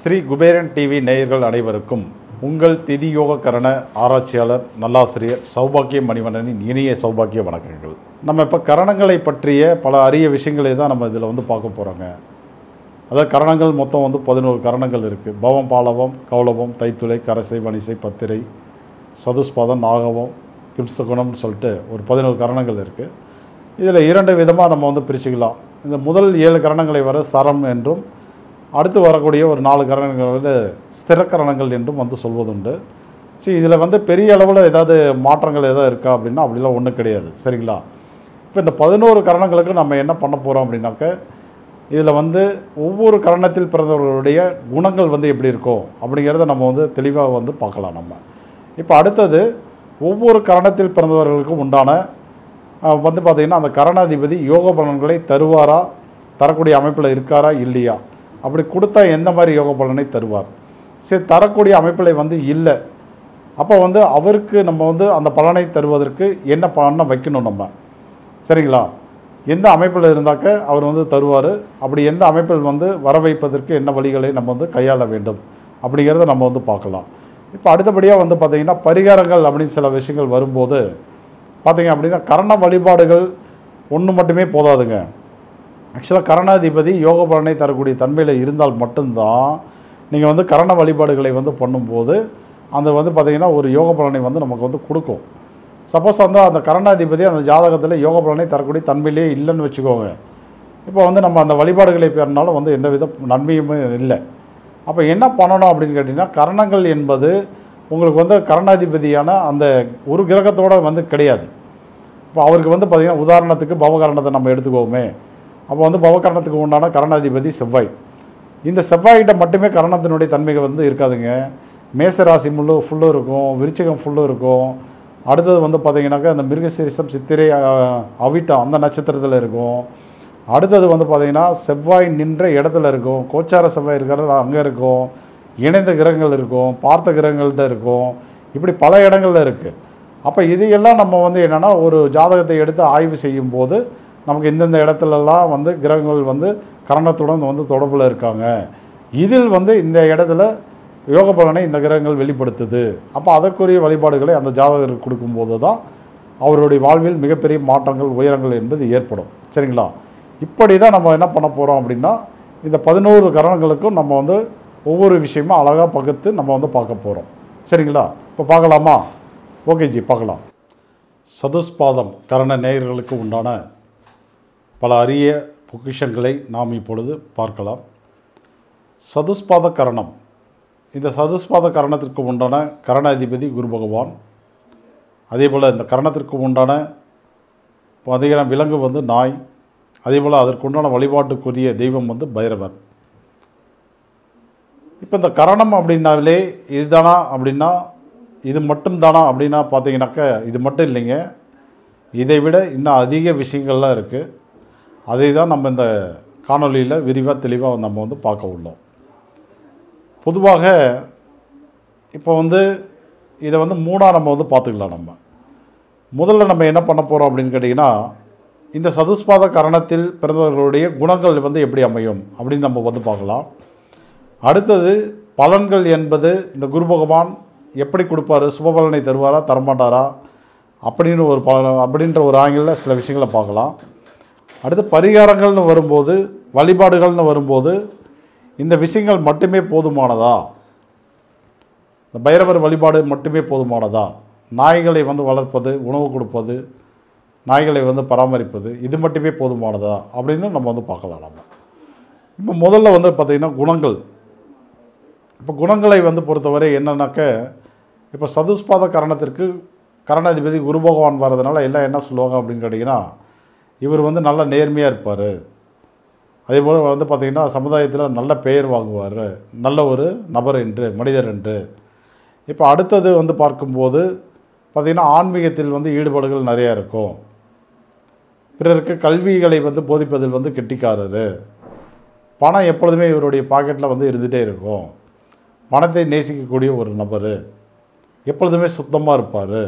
Sri Kuberan TV நேயர்கள் அனைவருக்கும் உங்கள் திதியோக கரண ஆராய்ச்சியாளர் நல்லாசிரியர் சௌபாக்கிய மணிவண்ணனின் இனிய சௌபாக்கிய வணக்கங்கள். நம்ம இப்போ கரணங்களை பற்றிய பல அரிய விஷயங்களை தான் நம்ம இதில் வந்து பார்க்க போகிறோங்க அதாவது கரணங்கள் மொத்தம் வந்து பதினோரு கரணங்கள் இருக்குது பவம் பாலவம் கௌலவம் தைத்துளை கரசை வனிசை பத்திரை சதுஸ்பதம் நாகவம் கிம்சகுணம்னு சொல்லிட்டு ஒரு பதினோரு கரணங்கள் இருக்குது இதில் இரண்டு விதமாக நம்ம வந்து பிரிச்சுக்கலாம். இந்த முதல் ஏழு கரணங்களை வர சரம் என்றும் அடுத்து வரக்கூடிய ஒரு நாலு கரணங்கள் வந்து ஸ்திரக்கரணங்கள் என்றும் வந்து சொல்வதுண்டு. சரி இதில் வந்து பெரிய அளவில் ஏதாவது மாற்றங்கள் எதாவது இருக்கா அப்படின்னா அப்படிலாம் ஒன்றும் கிடையாது. சரிங்களா? இப்போ இந்த பதினோரு கரணங்களுக்கு நம்ம என்ன பண்ண போகிறோம் அப்படின்னாக்க இதில் வந்து ஒவ்வொரு கரணத்தில் பிறந்தவர்களுடைய குணங்கள் வந்து எப்படி இருக்கும் அப்படிங்கிறத நம்ம வந்து தெளிவாக வந்து பார்க்கலாம் நம்ம. இப்போ அடுத்தது ஒவ்வொரு கரணத்தில் பிறந்தவர்களுக்கும் உண்டான வந்து பார்த்திங்கன்னா அந்த கரணாதிபதி யோக பலன்களை தருவாரா? தரக்கூடிய அமைப்பில் இருக்காரா? இல்லையா? அப்படி கொடுத்தா எந்த மாதிரி யோக பலனை தருவார்? சரி தரக்கூடிய அமைப்பில் வந்து இல்லை. அப்போ வந்து அவருக்கு நம்ம வந்து அந்த பலனை தருவதற்கு என்ன பலனை வைக்கணும் நம்ம. சரிங்களா? எந்த அமைப்பில் இருந்தாக்க அவர் வந்து தருவார். அப்படி எந்த அமைப்பில் வந்து வர வைப்பதற்கு என்ன வழிகளை நம்ம வந்து கையாள வேண்டும்? அப்படிங்கிறத நம்ம வந்து பார்க்கலாம். இப்போ அடுத்தபடியாக வந்து பார்த்திங்கன்னா பரிகாரங்கள் அப்படின்னு சில விஷயங்கள் வரும்போது பார்த்தீங்க அப்படின்னா கரண வழிபாடுகள் ஒன்று மட்டுமே போதாதுங்க. ஆக்சுவலாக கரணாதிபதி யோக பலனை தரக்கூடிய தன்மையில் இருந்தால் மட்டும்தான் நீங்கள் வந்து கரண வழிபாடுகளை வந்து பண்ணும்போது அந்த வந்து பார்த்திங்கன்னா ஒரு யோக பலனை வந்து நமக்கு வந்து கொடுக்கும். சப்போஸ் வந்து அந்த கரணாதிபதி அந்த ஜாதகத்தில் யோக பலனை தரக்கூடிய தன்மையிலே இல்லைன்னு வச்சுக்கோங்க. இப்போ வந்து நம்ம அந்த வழிபாடுகளை பெறினாலும் வந்து எந்த வித நன்மையுமே இல்லை. அப்போ என்ன பண்ணணும் அப்படின்னு கேட்டிங்கன்னா கரணங்கள் என்பது உங்களுக்கு வந்து கரணாதிபதியான அந்த ஒரு கிரகத்தோட வந்து கிடையாது. இப்போ அவருக்கு வந்து பார்த்திங்கன்னா உதாரணத்துக்கு பவகரணத்தை நம்ம எடுத்துக்கோமே. அப்போ வந்து பவகரணத்துக்கு உண்டான கரணாதிபதி செவ்வாய். இந்த செவ்வாய்கிட்ட மட்டுமே கரணத்தினுடைய தன்மைகள் வந்து இருக்காதுங்க. மேசராசி முள்ளு ஃபுல்லும் இருக்கும். விருச்சிகம் ஃபுல்லும் இருக்கும். அடுத்தது வந்து பார்த்திங்கனாக்கா அந்த மிருகசீரிசம் சித்திரை அவிட்டம் அந்த நட்சத்திரத்தில் இருக்கும். அடுத்தது வந்து பார்த்திங்கன்னா செவ்வாய் நின்ற இடத்துல இருக்கும். கோச்சார செவ்வாய் இருக்கிற அங்கே இருக்கும். இணைந்த கிரகங்கள் இருக்கும். பார்த்த கிரகங்கள்கிட்ட இருக்கும். இப்படி பல இடங்கள்ல இருக்குது அப்போ இதையெல்லாம் நம்ம வந்து என்னென்னா ஒரு ஜாதகத்தை எடுத்து ஆய்வு செய்யும்போது நமக்கு இந்தந்த இடத்துலலாம் வந்து கிரகங்கள் வந்து கரணத்துடன் வந்து தொடர்பில் இருக்காங்க. இதில் வந்து இந்த இடத்துல யோக பலனை இந்த கிரகங்கள் வெளிப்படுத்துது. அப்போ அதற்குரிய வழிபாடுகளை அந்த ஜாதகருக்கு கொடுக்கும்போது தான் அவருடைய வாழ்வில் மிகப்பெரிய மாற்றங்கள் உயரங்கள் என்பது ஏற்படும். சரிங்களா? இப்படி தான் நம்ம என்ன பண்ண போகிறோம் அப்படின்னா இந்த பதினோரு கரணங்களுக்கும் நம்ம வந்து ஒவ்வொரு விஷயமும் அழகாக பகுத்து நம்ம வந்து பார்க்க போகிறோம் சரிங்களா? இப்போ பார்க்கலாமா? ஓகே ஜி பார்க்கலாம். சதுஸ்பாதம் கரண நேயர்களுக்கு உண்டான பல அரிய பொக்கிஷங்களை நாம் இப்பொழுது பார்க்கலாம். சதுஸ்பாத கரணம் இந்த சதுஸ்பாத கரணத்திற்கு உண்டான கரணாதிபதி குரு பகவான். அதே போல் இந்த கரணத்திற்கு உண்டான அதிகம் விலங்கு வந்து நாய். அதே போல் அதற்குண்டான வழிபாட்டுக்குரிய தெய்வம் வந்து பைரவர். இப்போ இந்த கரணம் அப்படின்னாலே இதுதானா அப்படின்னா இது மட்டும்தானா அப்படின்னா பார்த்தீங்கன்னாக்க இது மட்டும் இல்லைங்க. இதை விட இன்னும் அதிக விஷயங்கள்லாம் இருக்குது அதை தான் நம்ம இந்த காணொளியில் விரிவாக தெளிவாக நம்ம வந்து பார்க்க உள்ளோம். பொதுவாக இப்போ வந்து இதை வந்து மூணாக நம்ம வந்து பார்த்துக்கலாம் நம்ம. முதல்ல நம்ம என்ன பண்ண போகிறோம் அப்படின்னு கேட்டிங்கன்னா இந்த சதுஸ்பாத கரணத்தில் பிறந்தவர்களுடைய குணங்கள் வந்து எப்படி அமையும் அப்படின்னு நம்ம வந்து பார்க்கலாம். அடுத்தது பலன்கள் என்பது இந்த குரு பகவான் எப்படி கொடுப்பாரு? சுபபலனை தருவாரா? தரமாட்டாரா? அப்படின்னு ஒரு பல அப்படின்ற ஒரு ஆங்கிளில் சில விஷயங்களை பார்க்கலாம். அடுத்து பரிகாரங்கள்னு வரும்போது வழிபாடுகள்னு வரும்போது இந்த விஷயங்கள் மட்டுமே போதுமானதா? இந்த பைரவர் வழிபாடு மட்டுமே போதுமானதா? நாய்களை வந்து வளர்ப்பது உணவு கொடுப்பது நாய்களை வந்து பராமரிப்பது இது மட்டுமே போதுமானதா? அப்படின்னு நம்ம வந்து பார்க்கலாம் நம்ம. இப்போ முதல்ல வந்து பார்த்திங்கன்னா குணங்கள். இப்போ குணங்களை வந்து பொறுத்தவரை என்னன்னாக்க இப்போ சதுஸ்பாத கரணத்திற்கு கரணாதிபதி குரு பகவான் வர்றதுனால எல்லாம் என்ன சொல்லுவாங்க அப்படின்னு கேட்டிங்கன்னா இவர் வந்து நல்ல நேர்மையாக இருப்பார். அதே போல் வந்து பார்த்திங்கன்னா சமுதாயத்தில் நல்ல பெயர் வாங்குவார். நல்ல ஒரு நபர் என்று மனிதர் என்று. இப்போ அடுத்தது வந்து பார்க்கும்போது பார்த்திங்கன்னா ஆன்மீகத்தில் வந்து ஈடுபாடுகள் நிறையா இருக்கும். பிறருக்கு கல்விகளை வந்து போதிப்பதில் வந்து கெட்டிக்காரரு பணம் எப்பொழுதுமே இவருடைய பாக்கெட்டில் வந்து இருந்துகிட்டே இருக்கும். பணத்தை நேசிக்கக்கூடிய ஒரு நபர். எப்பொழுதுமே சுத்தமாக இருப்பார்.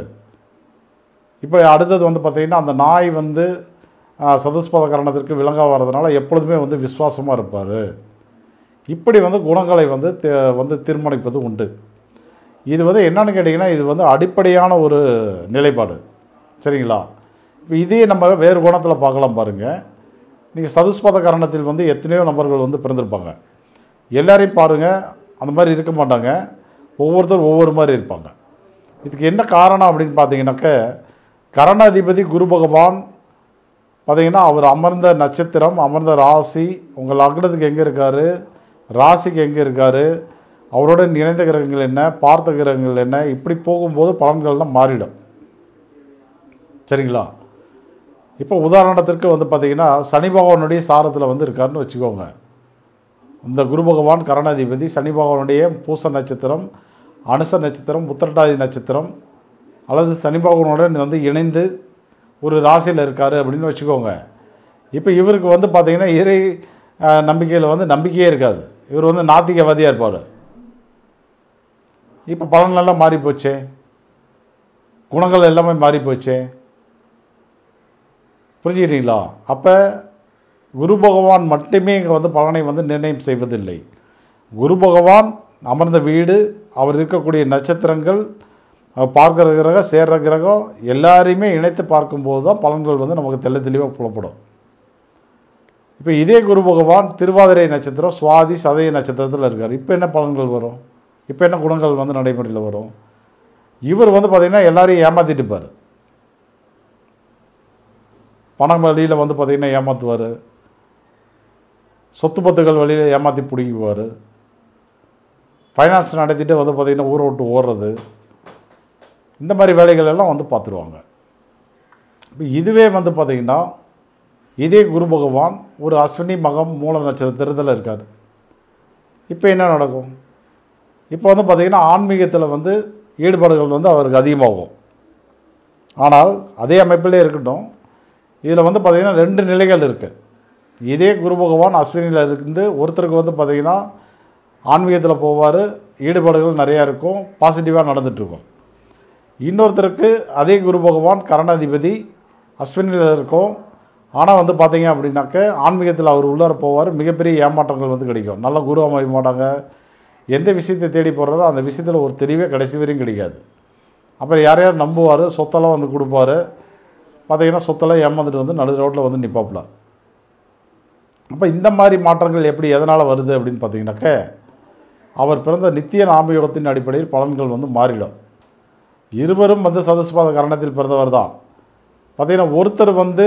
இப்போ அடுத்தது வந்து பார்த்திங்கன்னா அந்த நாய் வந்து சதுஸ்பத கரணத்திற்கு விலங்கா வர்றதுனால எப்பொழுதுமே வந்து விசுவாசமாக இருப்பார். இப்படி வந்து குணங்களை வந்து தே- வந்து தீர்மானிப்பது உண்டு. இது வந்து என்னன்னு கேட்டிங்கன்னா இது வந்து அடிப்படையான ஒரு நிலைப்பாடு. சரிங்களா? இப்போ இதையே நம்ம வேறு கோணத்தில் பார்க்கலாம் பாருங்கள் நீங்கள் சதுஸ்பத கரணத்தில் வந்து எத்தனையோ நபர்கள் வந்து பிறந்திருப்பாங்க. எல்லாரையும் பாருங்கள் அந்த மாதிரி இருக்க மாட்டாங்க. ஒவ்வொருத்தர் ஒவ்வொரு மாதிரி இருப்பாங்க. இதுக்கு என்ன காரணம் அப்படின்னு பார்த்தீங்கன்னாக்க கரணாதிபதி குரு பகவான் பார்த்தீங்கன்னா அவர் அமர்ந்த நட்சத்திரம் அமர்ந்த ராசி உங்கள் லக்னத்துக்கு எங்கே இருக்கார்? ராசிக்கு எங்கே இருக்கார்? அவருடன் இணைந்த கிரகங்கள் என்ன? பார்த்த கிரகங்கள் என்ன? இப்படி போகும்போது பலன்கள்லாம் மாறிடும். சரிங்களா? இப்போ உதாரணத்திற்கு வந்து பார்த்திங்கன்னா சனி பகவானுடைய சாரத்தில் வந்து இருக்காருன்னு வச்சுக்கோங்க. இந்த குரு பகவான் கரணாதிபதி சனி பகவானுடைய பூச நட்சத்திரம் அனுச நட்சத்திரம் உத்திரட்டாதி நட்சத்திரம் அல்லது சனி பகவானுடன் வந்து இணைந்து ஒரு ராசியில் இருக்கார் அப்படின்னு வச்சுக்கோங்க. இப்போ இவருக்கு வந்து பார்த்திங்கன்னா இறை நம்பிக்கையில் வந்து நம்பிக்கையே இருக்காது. இவர் வந்து நாத்திகவாதியாக இருப்பார். இப்போ பலனெல்லாம் மாறி போச்சே. குணங்கள் எல்லாமே மாறி போச்சே. புரிஞ்சுக்கிட்டீங்களா? அப்போ குரு பகவான் மட்டுமே இங்கே வந்து பலனை வந்து நிர்ணயம் செய்வதில்லை. குரு பகவான் அமர்ந்த வீடு அவர் இருக்கக்கூடிய நட்சத்திரங்கள் பார்க்குற கிரகம் சேர்ற கிரகம் எல்லாரையுமே இணைத்து பார்க்கும்போது தான் பலன்கள் வந்து நமக்கு தெள்ள தெளிவாக புலப்படும். இப்போ இதே குரு பகவான் திருவாதிரை நட்சத்திரம் சுவாதி சதய நட்சத்திரத்தில் இருக்கார். இப்போ என்ன பலன்கள் வரும்? இப்போ என்ன குணங்கள் வந்து நடைமுறையில் வரும்? இவர் வந்து பார்த்திங்கன்னா எல்லாரையும் ஏமாற்றிட்டு இருப்பார். பணம் வழியில் வந்து பார்த்திங்கன்னா ஏமாற்றுவார் சொத்து பத்துகள் வழியில் ஏமாற்றி பிடிக்குவார். ஃபைனான்ஸ் நடத்திட்டு வந்து பார்த்திங்கன்னா ஊரை விட்டு ஓடுறது. இந்த மாதிரி வேலைகள் எல்லாம் வந்து பார்த்துருவாங்க. இப்போ இதுவே வந்து பார்த்திங்கன்னா இதே குரு பகவான் ஒரு அஸ்வினி மகம் மூல நட்சத்திரத்தில் இருக்கார். இப்போ என்ன நடக்கும்? இப்போ வந்து பார்த்திங்கன்னா ஆன்மீகத்தில் வந்து ஈடுபாடுகள் வந்து அவருக்கு அதிகமாகும். ஆனால் அதே அமைப்பிலே இருக்கட்டும் இதில் வந்து பார்த்திங்கன்னா ரெண்டு நிலைகள் இருக்குது இதே குரு பகவான் அஸ்வினியில் இருந்து ஒருத்தருக்கு வந்து பார்த்திங்கன்னா ஆன்மீகத்தில் போவார் ஈடுபாடுகள் நிறையா இருக்கும் பாசிட்டிவாக நடந்துகிட்ருக்கும் இன்னொருத்தருக்கு அதே குரு பகவான் கரணாதிபதி அஸ்வினியில் இருக்கும். ஆனால் வந்து பார்த்தீங்க அப்படின்னாக்க ஆன்மீகத்தில் அவர் உள்ளார போவார். மிகப்பெரிய ஏமாற்றங்கள் வந்து கிடைக்கும். நல்ல குரு அமைய மாட்டாங்க. எந்த விஷயத்தை தேடி போடுறாரோ அந்த விஷயத்தில் ஒரு தெளிவே கடைசி வரையும் கிடைக்காது. அப்புறம் யாரையார் நம்புவார் சொத்தெல்லாம் வந்து கொடுப்பாரு. பார்த்தீங்கன்னா சொத்தெல்லாம் ஏமாந்துட்டு வந்து நடு ரோட்டில் வந்து நிற்பாப்புல அப்போ இந்த மாதிரி மாற்றங்கள் எப்படி எதனால் வருது அப்படின்னு பார்த்தீங்கன்னாக்க அவர் பிறந்த நித்திய நாமயோகத்தின் அடிப்படையில் பலன்கள் வந்து மாறிடும். இருவரும் வந்து சதுஸ்பாத கரணத்தில் பிறந்தவர் தான் பார்த்தீங்கன்னா ஒருத்தர் வந்து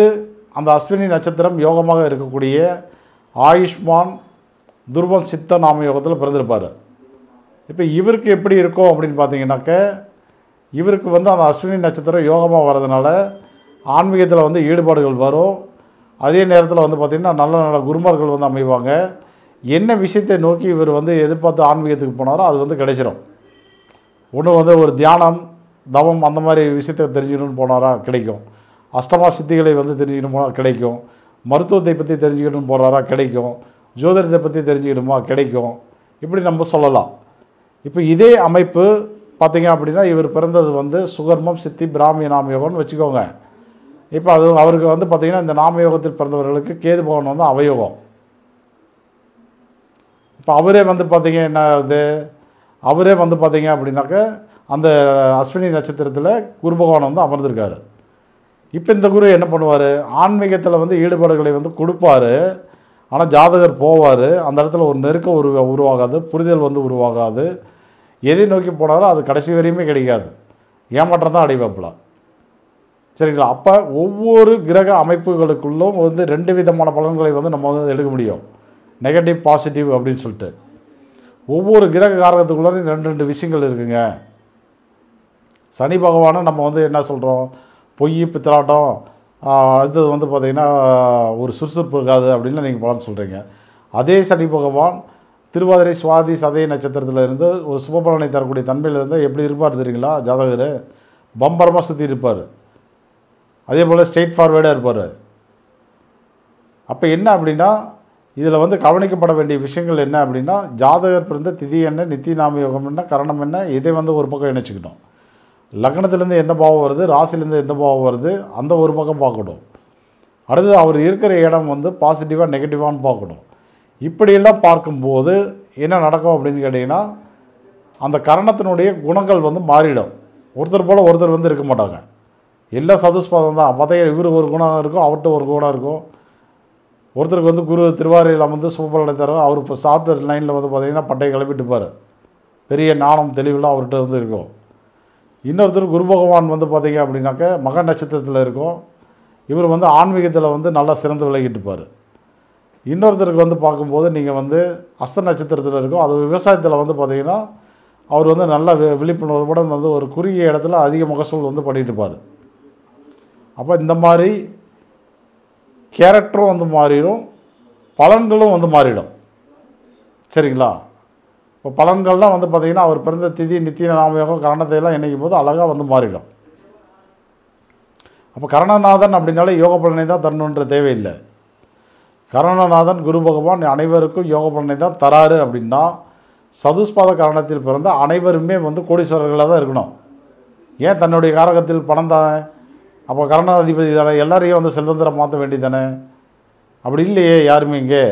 அந்த அஸ்வினி நட்சத்திரம் யோகமாக இருக்கக்கூடிய ஆயுஷ்மான் துர்பல் சித்த நாம யோகத்தில் பிறந்திருப்பார். இப்போ இவருக்கு எப்படி இருக்கும் அப்படின்னு பார்த்தீங்கன்னாக்க இவருக்கு வந்து அந்த அஸ்வினி நட்சத்திரம் யோகமாக வர்றதுனால ஆன்மீகத்தில் வந்து ஈடுபாடுகள் வரும். அதே நேரத்தில் வந்து பார்த்திங்கன்னா நல்ல நல்ல குருமார்கள் வந்து அமைவாங்க. என்ன விஷயத்தை நோக்கி இவர் வந்து எதிர்பார்த்து ஆன்மீகத்துக்கு போனாரோ அது வந்து கிடைச்சிரும். ஒன்று வந்து ஒரு தியானம் தவம் அந்த மாதிரி விஷயத்தை தெரிஞ்சுக்கணும்னு போனாரா? கிடைக்கும். அஷ்டமா சித்திகளை வந்து தெரிஞ்சுக்கணும் போனால் கிடைக்கும். மருத்துவத்தை பற்றி தெரிஞ்சுக்கணும்னு போகிறாரா கிடைக்கும். ஜோதிடத்தை பற்றி தெரிஞ்சுக்கணுமா? கிடைக்கும். இப்படி நம்ம சொல்லலாம். இப்போ இதே அமைப்பு பார்த்திங்க அப்படின்னா இவர் பிறந்தது வந்து சுகர்மம் சித்தி பிராமிய நாமயோகம்னு வச்சுக்கோங்க. இப்போ அது அவருக்கு வந்து பார்த்திங்கன்னா இந்த நாமயோகத்தில் பிறந்தவர்களுக்கு கேது பகவான் வந்து அவயோகம். இப்போ அவரே வந்து பார்த்திங்க என்ன ஆகுது அவரே வந்து பார்த்திங்க அப்படின்னாக்க அந்த அஸ்வினி நட்சத்திரத்தில் குரு பகவான் வந்து அமர்ந்திருக்காரு. இப்போ இந்த குரு என்ன பண்ணுவார்? ஆன்மீகத்தில் வந்து ஈடுபாடுகளை வந்து கொடுப்பாரு. ஆனால் ஜாதகர் போவார். அந்த இடத்துல ஒரு நெருக்கம் உரு உருவாகாது புரிதல் வந்து உருவாகாது. எதை நோக்கி போனாலும் அது கடைசி வரையுமே கிடைக்காது. ஏமாற்றம் தான் அடைவாப்பில் சரிங்களா? அப்போ ஒவ்வொரு கிரக அமைப்புகளுக்குள்ளும் வந்து ரெண்டு விதமான பலன்களை வந்து நம்ம வந்து எடுக்க முடியும். நெகட்டிவ் பாசிட்டிவ் அப்படின்னு சொல்லிட்டு. ஒவ்வொரு கிரக காரகத்துக்குள்ளே ரெண்டு ரெண்டு விஷயங்கள் இருக்குங்க. சனி பகவானை நம்ம வந்து என்ன சொல்கிறோம் பொய் பித்தலாட்டம் அடுத்தது வந்து பார்த்திங்கன்னா ஒரு சுறுசுறுப்பு இருக்காது அப்படின்னு நீங்கள் பலன் சொல்கிறீங்க அதே சனி பகவான் திருவாதிரை சுவாதி சதய நட்சத்திரத்தில் இருந்து ஒரு சுபபலனை தரக்கூடிய தன்மையில் இருந்தால் எப்படி இருப்பார் தெரியுங்களா? ஜாதகர் பம்பரமாக சுற்றி இருப்பார். அதே போல் ஸ்ட்ரெயிட் ஃபார்வேர்டாக இருப்பார். அப்போ என்ன அப்படின்னா இதில் வந்து கவனிக்கப்பட வேண்டிய விஷயங்கள் என்ன அப்படின்னா ஜாதகர் பிறந்த திதி என்ன நித்தி நாம யோகம் என்ன கரணம் என்ன இதை வந்து ஒரு பக்கம் இணைச்சிக்கணும். லக்னத்துலேருந்து எந்த பாவம் வருது? ராசிலேருந்து எந்த பாவம் வருது? அந்த ஒரு பக்கம் பார்க்கணும். அடுத்தது அவர் இருக்கிற இடம் வந்து பாசிட்டிவாக நெகட்டிவான்னு பார்க்கணும். இப்படியெல்லாம் பார்க்கும்போது என்ன நடக்கும் அப்படின்னு கேட்டிங்கன்னா அந்த கரணத்தினுடைய குணங்கள் வந்து மாறிடும். ஒருத்தர் போல் ஒருத்தர் வந்து இருக்க மாட்டாங்க. எல்லாம் சதுஸ்பாதம் தான். பார்த்தீங்கன்னா இவர் ஒரு குணம் இருக்கும் அவர்கிட்ட ஒரு குணம் இருக்கும். ஒருத்தருக்கு வந்து குரு திருவாரூரில் வந்து சூப்பர் தரும் அவர் இப்போ சாஃப்ட்வேர் லைனில் வந்து பார்த்திங்கன்னா பட்டையை கிளப்பிட்டுப்பார் பெரிய ஞானம் தெளிவில் அவர்கிட்ட வந்து இருக்கும். இன்னொருத்தர் குரு பகவான் வந்து பார்த்தீங்க அப்படின்னாக்க மக நட்சத்திரத்தில் இருக்கும். இவர் வந்து ஆன்மீகத்தில் வந்து நல்லா சிறந்து விளங்கிட்டுப்பார். இன்னொருத்தருக்கு வந்து பார்க்கும்போது நீங்கள் வந்து அஸ்த நட்சத்திரத்தில் இருக்கும். அது விவசாயத்தில் வந்து பார்த்தீங்கன்னா அவர் வந்து நல்ல விழிப்புணர்வுடன் வந்து ஒரு குறுகிய இடத்துல அதிக மகசூல் வந்து பண்ணிட்டுப்பார். அப்போ இந்த மாதிரி கேரக்டரும் வந்து மாறிடும். பலன்களும் வந்து மாறிடும். சரிங்களா? இப்போ பலன்கள்லாம் வந்து பார்த்திங்கன்னா அவர் பிறந்த திதி நித்திய நாமயோகம் கரணத்தை எல்லாம் இணைக்கும் போது அழகாக வந்து மாறிடும். அப்போ கரணநாதன் அப்படின்னாலே யோக பலனை தான் தரணுன்ற தேவையில்லை. கரணநாதன் குரு பகவான் அனைவருக்கும் யோக பலனை தான் தராரு அப்படின்னா சதுஸ்பாத காரணத்தில் பிறந்த அனைவருமே வந்து கோடீஸ்வரர்களாக தான் இருக்கணும். ஏன் தன்னுடைய காரகத்தில் பணம் தானே? அப்போ கரணாதிபதி தானே? எல்லாரையும் வந்து செல்வந்தரை மாற்ற வேண்டியதானே அப்படி இல்லையே யாருமே இங்கே.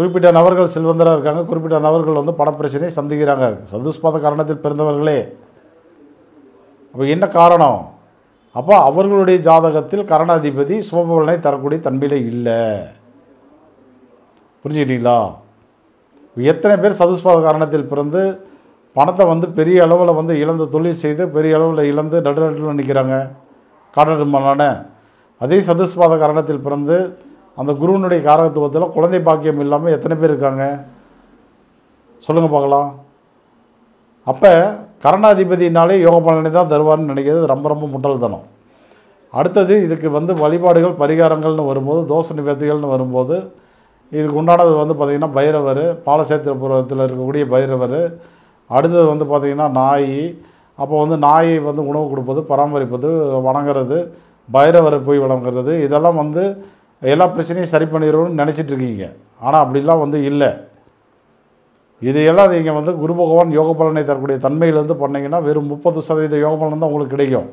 குறிப்பிட்ட நபர்கள் செல்வந்தராக இருக்காங்க. குறிப்பிட்ட நபர்கள் வந்து பணப்பிரச்சனையை சந்திக்கிறாங்க. சதுஸ்பாத காரணத்தில் பிறந்தவர்களே. அப்போ என்ன காரணம்? அப்போ அவர்களுடைய ஜாதகத்தில் கரணாதிபதி சுபபலனை தரக்கூடிய தன்மையில் இல்லை. புரிஞ்சுக்கிட்டீங்களா? எத்தனை பேர் சதுஸ்பாத காரணத்தில் பிறந்து பணத்தை வந்து பெரிய அளவில் வந்து இழந்து தொழில் செய்து பெரிய அளவில் இழந்து நடுநடுவில் நிற்கிறாங்க காரணமான அதே சதுஸ்பாத காரணத்தில் பிறந்து அந்த குருவனுடைய காரகத்துவத்தில் குழந்தை பாக்கியம் இல்லாமல் எத்தனை பேர் இருக்காங்க? சொல்லுங்கள் பார்க்கலாம். அப்போ கரணாதிபதினாலே யோக பலனை தான் தருவார்னு நினைக்கிறது ரொம்ப ரொம்ப முட்டாள்தனம் அடுத்தது இதுக்கு வந்து வழிபாடுகள் பரிகாரங்கள்னு வரும்போது தோசை நிவர்த்திகள்னு வரும்போது இதுக்கு உண்டானது வந்து பார்த்திங்கன்னா பைரவர் பாலசேத்திரபுரத்தில் இருக்கக்கூடிய பைரவர் அடுத்தது வந்து பார்த்திங்கன்னா நாய் அப்போ வந்து நாயை வந்து உணவு கொடுப்பது பராமரிப்பது வணங்குறது பைரவரை போய் வணங்குறது இதெல்லாம் வந்து எல்லா பிரச்சனையும் சரி பண்ணிடுவோம்னு நினச்சிட்டு இருக்கீங்க. ஆனால் அப்படிலாம் வந்து இல்லை. இதையெல்லாம் நீங்கள் வந்து குரு பகவான் யோக பலனை தரக்கூடிய தன்மையிலேருந்து பண்ணிங்கன்னா வெறும் முப்பது சதவீத யோக பலன் தான் உங்களுக்கு கிடைக்கும்.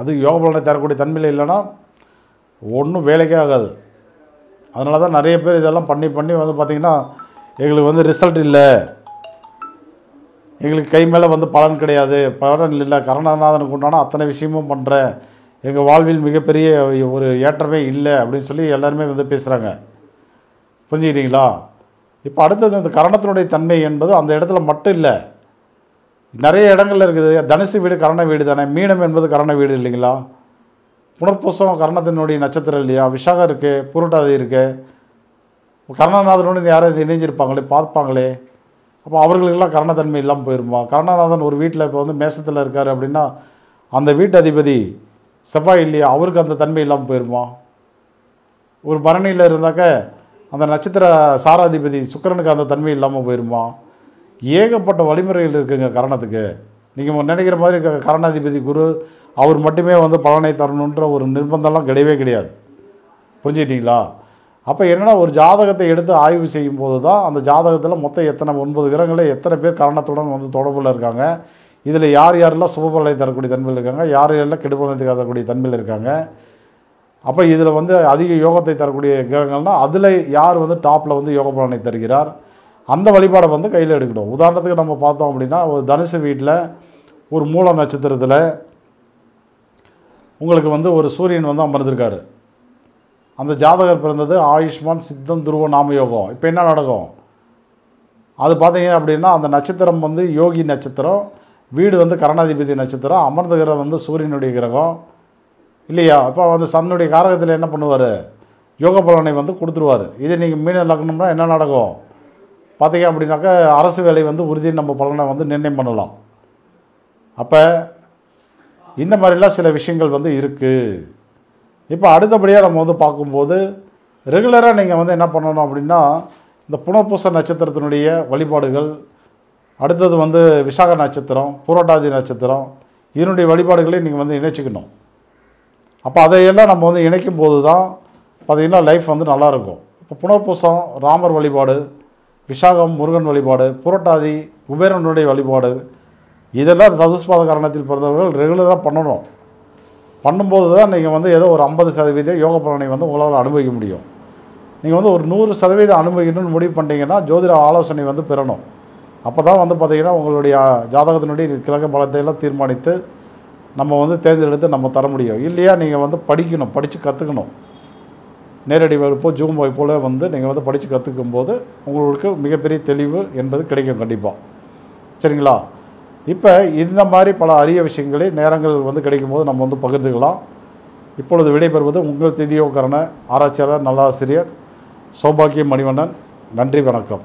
அது யோக பலனை தரக்கூடிய தன்மையில் இல்லைன்னா ஒன்றும் வேலைக்கே ஆகாது. அதனால தான் நிறைய பேர் இதெல்லாம் பண்ணி பண்ணி வந்து பார்த்திங்கன்னா எங்களுக்கு வந்து ரிசல்ட் இல்லை. எங்களுக்கு கை மேலே வந்து பலன் கிடையாது. பலன் இல்லை. கருணாநாதனுக்கு உண்டான அத்தனை விஷயமும் பண்ணுறேன் எங்கள் வாழ்வில் மிகப்பெரிய ஒரு ஏற்றமே இல்லை அப்படின்னு சொல்லி எல்லாருமே வந்து பேசுகிறாங்க புரிஞ்சுக்கிட்டீங்களா? இப்போ அடுத்தது இந்த கரணத்தினுடைய தன்மை என்பது அந்த இடத்துல மட்டும் இல்லை. நிறைய இடங்கள்ல இருக்குது. தனுசு வீடு கரண வீடு தானே? மீனம் என்பது கரண வீடு இல்லைங்களா? புனர்பூசம் கரணத்தினுடைய நட்சத்திரம் இல்லையா? விஷாகம் இருக்குது புருட்டாதி இருக்குது கர்ணநாதனோடு யாராவது இணைஞ்சிருப்பாங்களே? பார்ப்பாங்களே. அப்போ அவர்களுக்கெல்லாம் கரணத்தன்மை இல்லாமல் போயிருமா? கர்ணநாதன் ஒரு வீட்டில் இப்போ வந்து மேசத்தில் இருக்கார் அப்படின்னா அந்த வீட்டு அதிபதி செவ்வாய் இல்லையா? அவருக்கு அந்த தன்மை இல்லாமல் போயிருமா? ஒரு பரணியில் இருந்தாக்க அந்த நட்சத்திர சாராதிபதி சுக்கிரனுக்கு அந்த தன்மை இல்லாமல் போயிருமா? ஏகப்பட்ட வழிமுறைகள் இருக்குங்க கரணத்துக்கு. நீங்கள் நினைக்கிற மாதிரி க- கரணாதிபதி குரு அவர் மட்டுமே வந்து பலனை தரணுன்ற ஒரு நிர்பந்தம்லாம் கிடையவே கிடையாது. புரிஞ்சுக்கிட்டீங்களா? அப்போ என்னன்னா ஒரு ஜாதகத்தை எடுத்து ஆய்வு செய்யும் போது தான் அந்த ஜாதகத்தில் மொத்தம் எத்தனை ஒன்பது கிரகங்களில் எத்தனை பேர் கரணத்துடன் வந்து தொடர்பில் இருக்காங்க? இதில் யார் யாரெல்லாம் சுபபலனை தரக்கூடிய தன்மையில் இருக்காங்க யார் யாரெல்லாம் கெடுபலனை தரக்கூடிய தன்மையில் இருக்காங்க அப்போ இதில் வந்து அதிக யோகத்தை தரக்கூடிய கிரகங்கள்னால் அதில் யார் வந்து டாப்பில் வந்து யோக பலனை தருகிறார் அந்த வழிபாடை வந்து கையில் எடுக்கணும். உதாரணத்துக்கு நம்ம பார்த்தோம் அப்படின்னா ஒரு தனுசு வீட்டில் ஒரு மூல நட்சத்திரத்தில் உங்களுக்கு வந்து ஒரு சூரியன் வந்து அமர்ந்திருக்காரு. அந்த ஜாதகர் பிறந்தது ஆயுஷ்மான் சித்தம் துருவ நாமயோகம் இப்போ என்ன நடக்கும்? அது பார்த்தீங்க அப்படின்னா அந்த நட்சத்திரம் வந்து யோகி நட்சத்திரம் வீடு வந்து கரணாதிபதி நட்சத்திரம் அமர்ந்த கிரகம் வந்து சூரியனுடைய கிரகம். இல்லையா? அப்போ வந்து சன்னுடைய காரகத்தில் என்ன பண்ணுவார்? யோக பலனை வந்து கொடுத்துருவார். இதே நீங்கள் மீன லக்னம்னா என்ன நடக்கும் பார்த்தீங்க அப்படின்னாக்கா அரசு வேலை வந்து உறுதி நம்ம பலனை வந்து நிர்ணயம் பண்ணலாம். அப்போ இந்த மாதிரிலாம் சில விஷயங்கள் வந்து இருக்குது இப்போ அடுத்தபடியாக நம்ம வந்து பார்க்கும்போது ரெகுலராக நீங்கள் வந்து என்ன பண்ணணும் அப்படின்னா இந்த புனர்பூச நட்சத்திரத்தினுடைய வழிபாடுகள் அடுத்தது வந்து விசாக நட்சத்திரம் புரோட்டாதி நட்சத்திரம் இதனுடைய வழிபாடுகளை நீங்கள் வந்து இணைச்சிக்கணும். அப்போ அதையெல்லாம் நம்ம வந்து இணைக்கும் போது தான் பார்த்திங்கன்னா லைஃப் வந்து நல்லாயிருக்கும். இப்போ புனர்பூசம் ராமர் வழிபாடு விசாகம் முருகன் வழிபாடு புரட்டாதி குபேரனுடைய வழிபாடு இதெல்லாம் சதுஸ்பாத காரணத்தில் பிறந்தவர்கள் ரெகுலராக பண்ணணும். பண்ணும்போது தான் நீங்கள் வந்து ஏதோ ஒரு ஐம்பது சதவீத யோக பலனை வந்து உங்களால் அனுபவிக்க முடியும். நீங்கள் வந்து ஒரு நூறு சதவீதம் அனுபவிக்கணும்னு முடிவு பண்ணிட்டீங்கன்னா ஜோதிட ஆலோசனை வந்து பெறணும். அப்போ தான் வந்து பார்த்திங்கன்னா உங்களுடைய ஜாதகத்தினுடைய கிழக்க பலத்தை எல்லாம் தீர்மானித்து நம்ம வந்து தேர்ந்தெடுத்து நம்ம தர முடியும். இல்லையா நீங்கள் வந்து படிக்கணும் படித்து கற்றுக்கணும் நேரடி வகுப்போ ஜூம் வகுப்போல் வந்து நீங்கள் வந்து படித்து கற்றுக்கும் போது உங்களுக்கு மிகப்பெரிய தெளிவு என்பது கிடைக்கும் கண்டிப்பாக சரிங்களா? இப்போ இந்த மாதிரி பல அரிய விஷயங்களை நேரங்கள் வந்து கிடைக்கும்போது நம்ம வந்து பகிர்ந்துக்கலாம். இப்பொழுது விடைபெறுவது உங்கள் திதியோகரண ஆராய்ச்சியாளர் நல்லாசிரியர் சௌபாக்கிய மணிவண்ணன். நன்றி வணக்கம்.